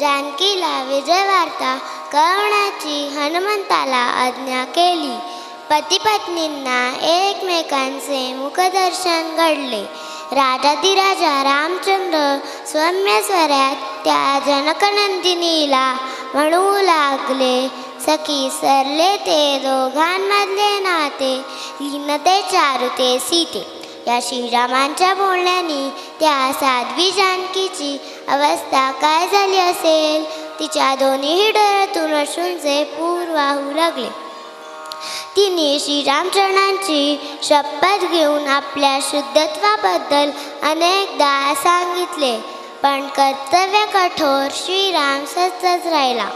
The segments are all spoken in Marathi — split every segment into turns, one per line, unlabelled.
जानकीला विजयवार्ता कळवण्याची हनुमंताला आज्ञा केली. पतीपत्नींना एकमेकांचे मुखदर्शन घडले. राजाधिराजा रामचंद्र सौम्य स्वरात त्या जनकनंदिनीला म्हणू लागले सखी सरले ते दोघांमधले नाते लीनते चारुते सीते. या श्रीरामांच्या बोलण्याने त्या साध्वी जानकीची अवस्था काय झाली असेल? तिच्या दोन्ही डोळ्यातून अश्रूंचे पूर वाहू लागले. तिने श्रीरामचरणांची शपथ घेऊन आपल्या शुद्धत्वाबद्दल अनेकदा सांगितले पण कर्तव्य कठोर श्रीराम सतच राहिला.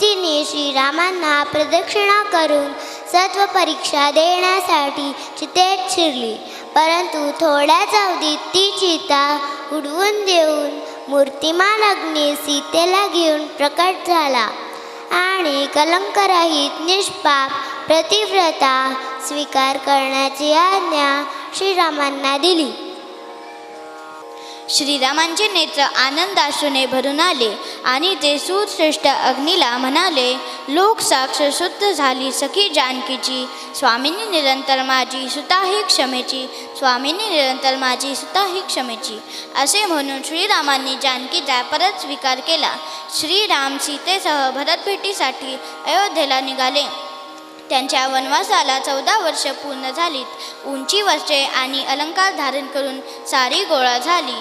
तिने श्रीरामांना प्रदक्षिणा करून सत्व परीक्षा देण्यासाठी चितेत शिरली परंतु थोड्याच अवधीत ती चिता उडवून देऊन मूर्तिमान अग्नी सीतेला घेऊन प्रकट झाला. आणि कलंकरहित निष्पाप प्रतिव्रता स्वीकार करण्याची आज्ञा श्रीरामांना दिली.
श्रीरामांचे नेत्र आनंदाश्रूने भरून आले आणि ते सुश्रेष्ठ अग्नीला म्हणाले लोक साक्ष शुद्ध झाली सखी जानकीची. स्वामींनी निरंतर माझी सुताही क्षमेची. स्वामींनी निरंतर माझी सुताही क्षमेची. असे म्हणून श्रीरामांनी जानकीचा परत स्वीकार केला. श्रीराम सीतेसह भरतभेटीसाठी अयोध्येला निघाले. त्यांच्या वनवासाला चौदा वर्ष पूर्ण झालीत. उंची वर्षे आणि अलंकार धारण करून सारी गोळा झाली.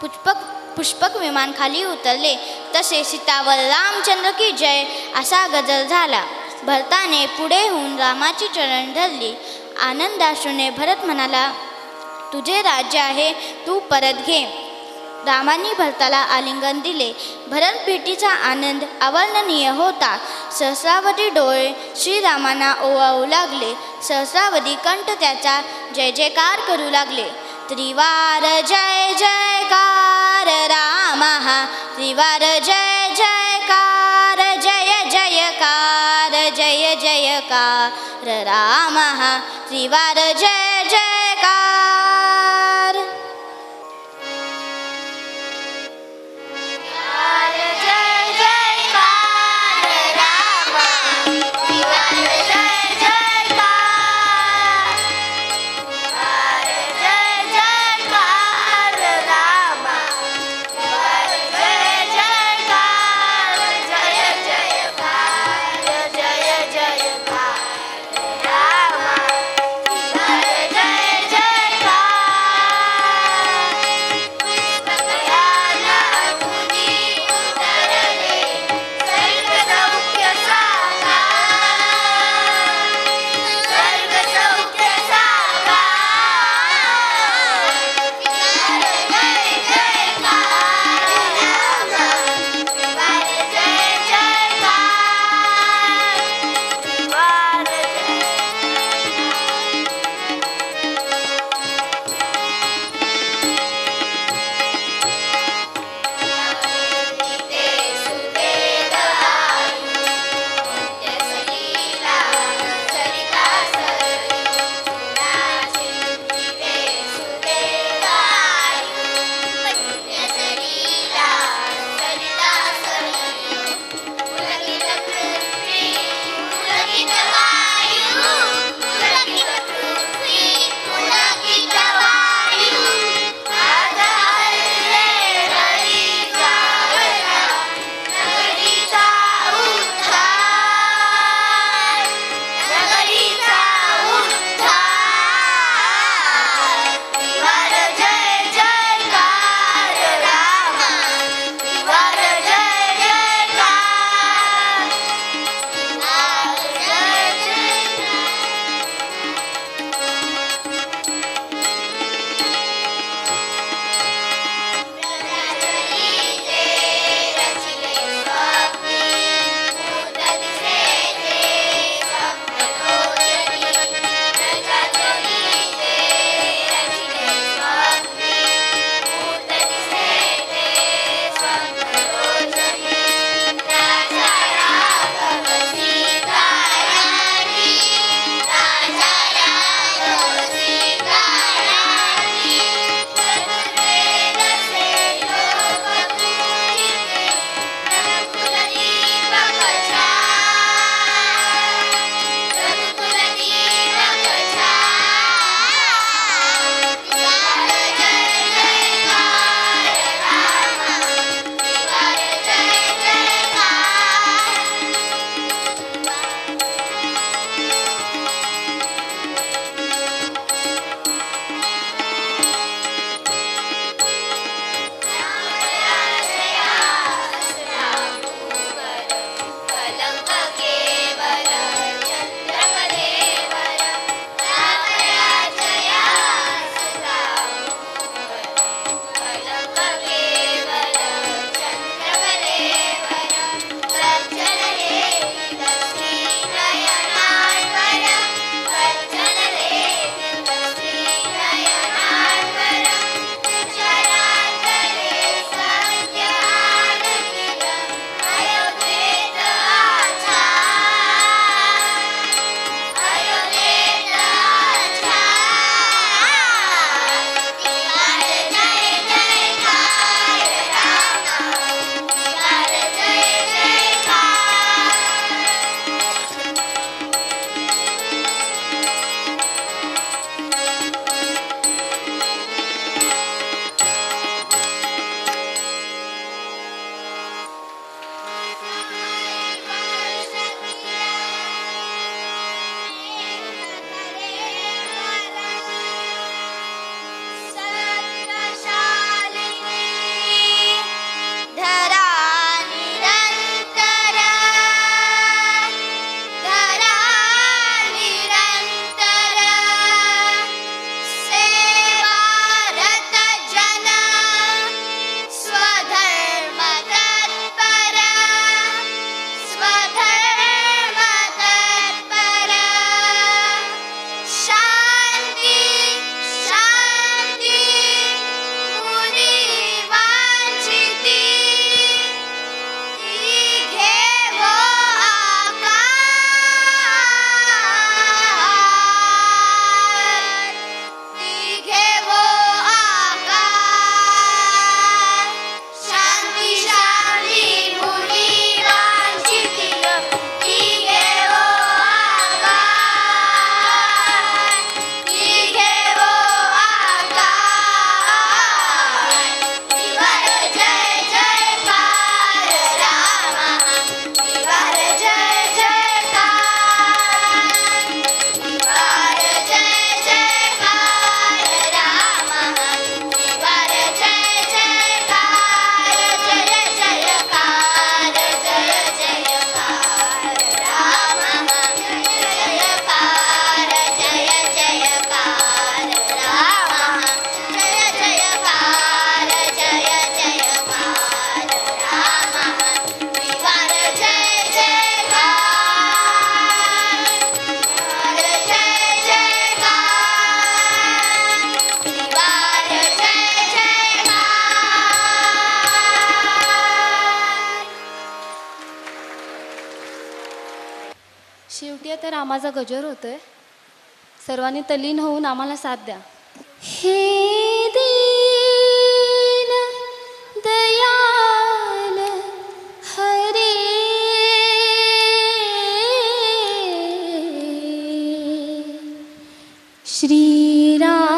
पुष्पक पुष्पक विमान खाली उतरले. तसे सीतावर रामचंद्र की जय असा गजर झाला. भरताने पुढे होऊन रामाची चरण धरली. आनंदाश्रूने भरत म्हणाला तुझे राज्य आहे तू परत घे. रामांनी भरताला आलिंगन दिले. भरत भेटीचा आनंद अवर्णनीय होता. सहस्रावती डोळे श्रीरामांना ओवाळू लागले. सहस्रावधी कंठ त्याचा जय जयकार करू लागले. त्रिवार जय जयकार रामः त्रिवार जय जयकार जय जयकार जय जयकार रामः त्रिवार जय शेवटी आता रामाचा गजर होतोय. सर्वांनी तलीन होऊन आम्हाला साथ द्या. हे दीन दयाल हरे. Shriram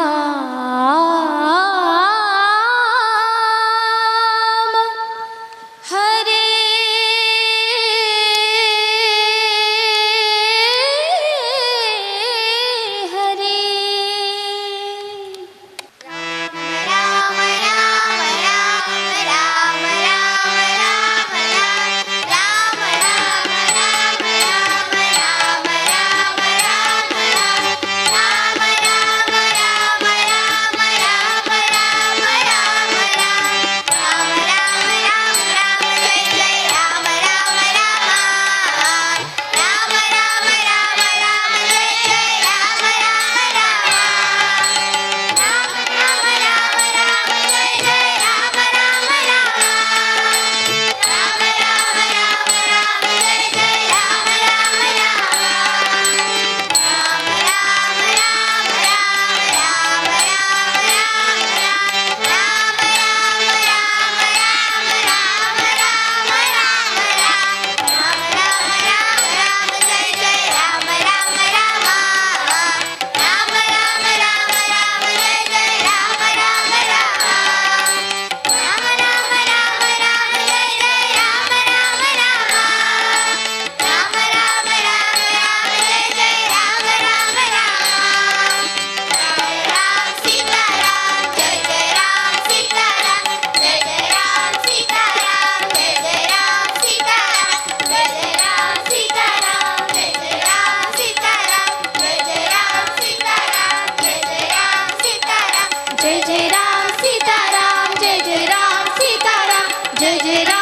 did it
all.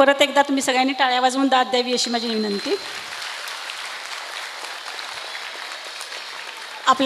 परत एकदा तुम्ही सगळ्यांनी टाळ्या वाजवून दाद द्यावी अशी माझी विनंती.